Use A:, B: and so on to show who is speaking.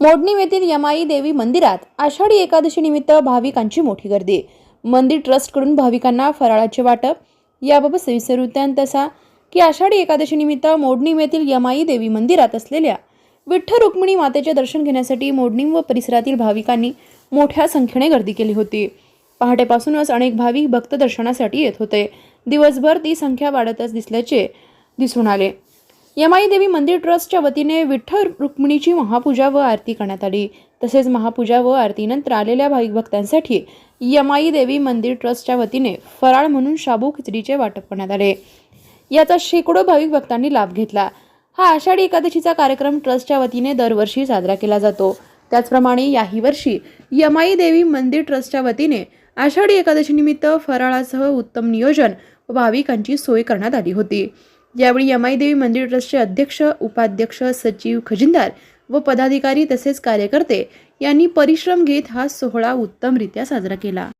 A: मोडणीम येथील यमाई देवी मंदिरात आषाढी एकादशी निमित्त भाविकांची मोठी गर्दी. मंदिर ट्रस्टकडून भाविकांना फराळाचे वाटप. याबाबत सविस्तर वृत्तांत असा की आषाढी एकादशी निमित्त येथील यमाई देवी मंदिरात असलेल्या विठ्ठल रुक्मिणी मातेचे दर्शन घेण्यासाठी मोडणीम व परिसरातील भाविकांनी मोठ्या संख्येने गर्दी केली होती. पहाटेपासूनच अनेक भाविक भक्त दर्शनासाठी येत होते. दिवसभर ती संख्या वाढतच दिसल्याचे दिसून आले. यमाई देवी मंदिर ट्रस्टच्या वतीने विठ्ठल रुक्मिणीची महापूजा व आरती करण्यात आली. तसेच महापूजा व आरतीनंतर आलेल्या भाविक भक्तांसाठी यमाई देवी मंदिर ट्रस्टच्या वतीने फराळ म्हणून शाबू खिचडीचे वाटप करण्यात आले. याचा शेकडो भाविक भक्तांनी लाभ घेतला. हा आषाढी एकादशीचा कार्यक्रम ट्रस्टच्या वतीने दरवर्षी साजरा केला जातो. त्याचप्रमाणे याही वर्षी यमाई देवी मंदिर ट्रस्टच्या वतीने आषाढी एकादशीनिमित्त फराळासह उत्तम नियोजन व भाविकांची सोय करण्यात आली होती. यावेळी यमाई देवी मंदिर ट्रस्टचे अध्यक्ष उपाध्यक्ष सचिव खजिनदार व पदाधिकारी तसेच कार्यकर्ते यांनी परिश्रम घेत हा सोहळा उत्तमरित्या साजरा केला.